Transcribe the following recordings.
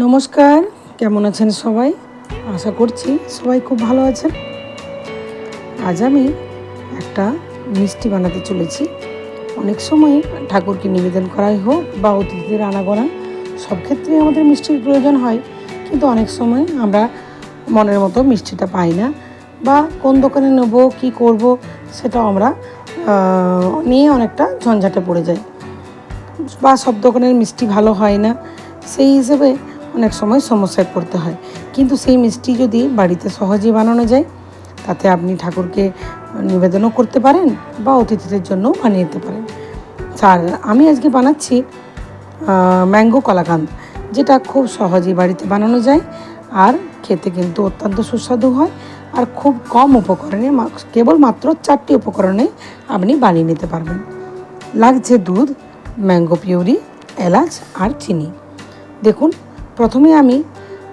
নমস্কার, কেমন আছেন সবাই? আশা করছি সবাই খুব ভালো আছেন। আজ আমি একটা মিষ্টি বানাতে চলেছি। অনেক সময় ঠাকুরকে নিবেদন করাই হোক বা অতিথিদের আনাগোনা, সব ক্ষেত্রেই আমাদের মিষ্টির প্রয়োজন হয়। কিন্তু অনেক সময় আমরা মনের মতো মিষ্টিটা পাই না বা কোন দোকানে নেব, কি করব সেটা আমরা নিয়ে অনেকটা ঝঞ্ঝাটে পড়ে যাই। বা সব দোকানের মিষ্টি ভালো হয় না, সেই হিসেবে অনেক সময় সমস্যায় পড়তে হয়। কিন্তু সেই মিষ্টি যদি বাড়িতে সহজেই বানানো যায়, তাতে আপনি ঠাকুরকে নিবেদনও করতে পারেন বা অতিথিদের জন্য বানিয়ে দিতে পারেন। আর আমি আজকে বানাচ্ছি ম্যাঙ্গো কলাকান্দ, যেটা খুব সহজেই বাড়িতে বানানো যায় আর খেতে কিন্তু অত্যন্ত সুস্বাদু হয় আর খুব কম উপকরণে কেবল মাত্র চারটি উপকরণে আপনি বানিয়ে নিতে পারবেন। লাগছে দুধ, ম্যাঙ্গো পিউরি, এলাচ আর চিনি। দেখুন প্রথমে আমি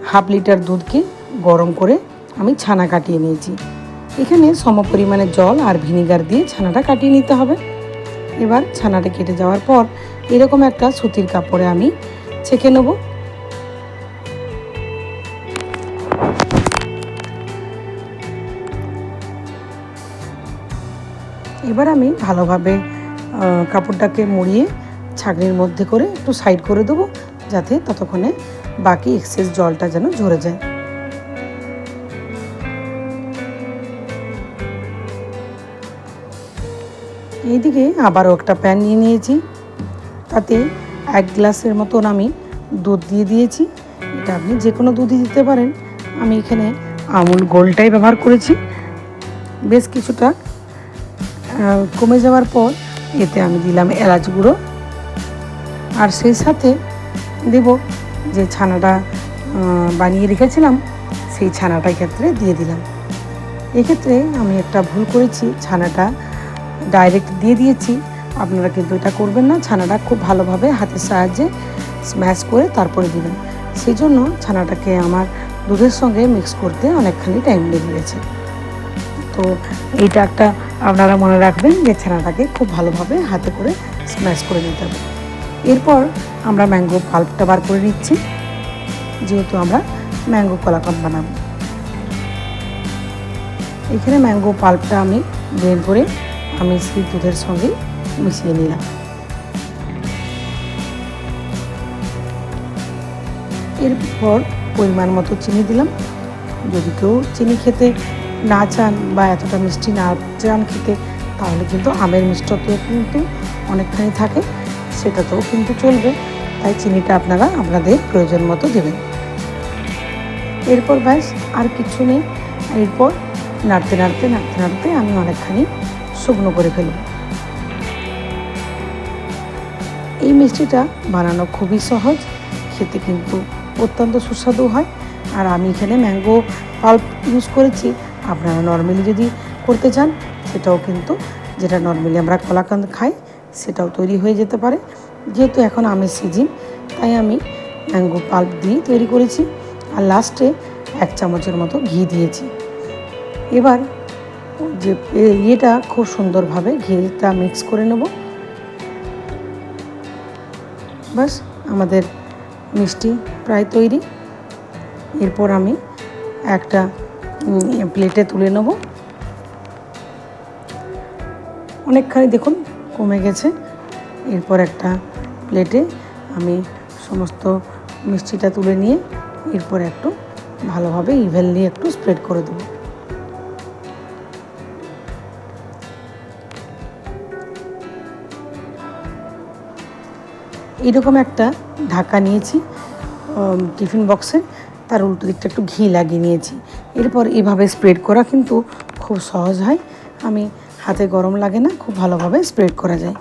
হাফ লিটার দুধকে গরম করে আমি ছানা কাটিয়ে নিয়েছি। এখানে সম পরিমাণে জল আর ভিনিগার দিয়ে ছানাটা কাটিয়ে নিতে হবে। এবার ছানাটা কেটে যাওয়ার পর এরকম একটা সুতির কাপড়ে আমি ছেঁকে নেব। এবার আমি ভালোভাবে কাপড়টাকে মুড়িয়ে ছাঁকনির মধ্যে করে একটু সাইড করে দেবো। যাতে ততক্ষণে বাকি এক্সেস জলটা যেন ঝরে যায়। এইদিকে আবারও একটা প্যান নিয়ে নিয়েছি। তাতে এক গ্লাসের মতন আমি দুধ দিয়ে দিয়েছি। এটা আপনি যে কোনো দুধই দিতে পারেন। আমি এখানে আমুল গোলটাই ব্যবহার করেছি। বেশ কিছুটা কমে যাওয়ার পর এতে আমি দিলাম এলাচ গুঁড়ো। আর সেই সাথে দেব। যে ছানাটা বানিয়ে রেখেছিলাম, সেই ছানাটা ক্ষেত্রে দিয়ে দিলাম। এক্ষেত্রে আমি একটা ভুল করেছি, ছানাটা ডাইরেক্ট দিয়ে দিয়েছি। আপনারা কিন্তু এটা করবেন না, ছানাটা খুব ভালোভাবে হাতের সাহায্যে স্ম্যাশ করে তারপরে দিবেন। সেই জন্য ছানাটাকে আমার দুধের সঙ্গে মিক্স করতে অনেকখানি টাইম লেগে গেছে। তো এইটা একটা আপনারা মনে রাখবেন যে ছানাটাকে খুব ভালোভাবে হাতে করে স্ম্যাশ করে নিতে হবে। এরপর আমরা ম্যাঙ্গো পাল্পটা বার করে নিচ্ছি। যেহেতু আমরা ম্যাঙ্গো কলাকাম বানাবো। এখানে ম্যাঙ্গো পাল্পটা আমি বের করে আমি সেই দুধের সঙ্গে মিশিয়ে নিলাম। এরপর পরিমাণ মতো চিনি দিলাম। যদি কেউ চিনি খেতে না চান বা এতটা মিষ্টি না চান খেতে, তাহলে কিন্তু আমের মিষ্টত্ব কিন্তু অনেকখানি থাকে। সেটাতেও কিন্তু চলবে। তাই চিনিটা আপনারা আপনাদের প্রয়োজন মতো দেবেন। এরপর ব্যাস, আর কিছু নেই। এরপর নাড়তে নাড়তে নাড়তে নাড়তে আমি অনেকখানি শুকনো করে ফেলব। এই মিষ্টিটা বানানো খুবই সহজ। খেতে কিন্তু অত্যন্ত সুস্বাদু হয়। আর আমি এখানে ম্যাঙ্গো পাল্প ইউজ করেছি। আপনারা নর্মালি যদি করতে চান, সেটাও কিন্তু যেটা নর্মালি আমরা কলাকান্দ খাই সেটাও তৈরি হয়ে যেতে পারে। যেহেতু এখন আমের সিজন, তাই আমি ম্যাঙ্গো পাল্প দিয়ে তৈরি করেছি আর লাস্টে এক চামচের মতো ঘি দিয়েছি। এবার যে ইয়েটা খুব সুন্দরভাবে ঘিটা মিক্স করে নেব। বাস আমাদের মিষ্টি প্রায় তৈরি। এরপর আমি একটা প্লেটে তুলে নেব। অনেকখানি দেখুন কমে গেছে। এরপর একটা প্লেটে আমি সমস্ত মিষ্টিটা তুলে নিয়ে এরপর একটু ভালোভাবে ইভেনলি একটু স্প্রেড করে দেবো। এইরকম একটা ঢাকা নিয়েছি টিফিন বক্সে। তার উল্টো দিকটা একটু ঘি লাগিয়ে নিয়েছি। এরপর এভাবে স্প্রেড করা কিন্তু খুব সহজ হয়। আমি হাতে গরম লাগে না, খুব ভালোভাবে স্প্রেড করা যায়।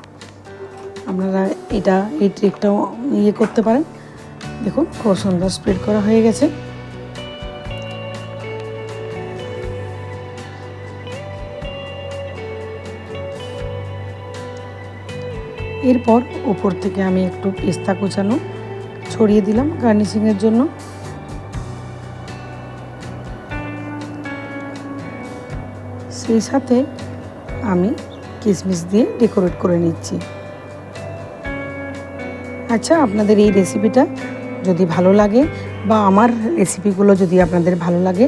আপনারা এটা, এই ট্রিকটাও ইয়ে করতে পারেন। দেখুন, খুব সুন্দর স্প্রেড করা হয়ে গেছে। এরপর ওপর থেকে আমি একটু পেস্তা কুচানো ছড়িয়ে দিলাম গার্নিশিংয়ের জন্য। সেই সাথে আমি কিশমিশ দিয়ে ডেকোরেট করে নিচ্ছি। আচ্ছা আপনাদের এই রেসিপিটা যদি ভালো লাগে বা আমার রেসিপিগুলো যদি আপনাদের ভালো লাগে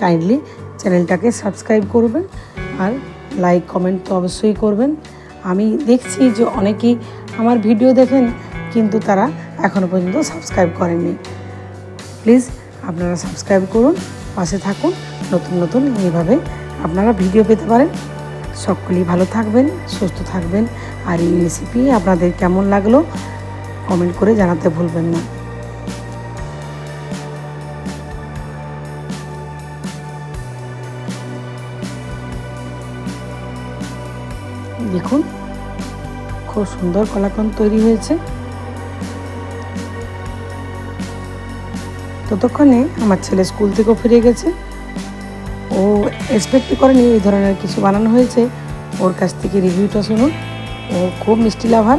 কাইন্ডলি চ্যানেলটাকে সাবস্ক্রাইব করবেন আর লাইক, কমেন্ট তো অবশ্যই করবেন। আমি দেখছি যে অনেকেই আমার ভিডিও দেখেন, কিন্তু তারা এখনও পর্যন্ত সাবস্ক্রাইব করেননি। প্লিজ আপনারা সাবস্ক্রাইব করুন, পাশে থাকুন, নতুন নতুন এইভাবে আপনারা ভিডিও পেতে পারেন। সকলেই ভালো থাকবেন, সুস্থ থাকবেন। আর এই রেসিপি আপনাদের কেমন লাগল কমেন্ট করে জানাতে ভুলবেন না। দেখুন, খুব সুন্দর কলাকন্দ তৈরি হয়েছে। ততক্ষণে আমার ছেলে স্কুল থেকেও ফিরে গেছে। এক্সপেক্ট করেনি, এই ধরনের কিছু বানানো হয়েছে। ওর কাছ থেকে রিভিউটা শুনুন। ও খুব মিষ্টি লাভার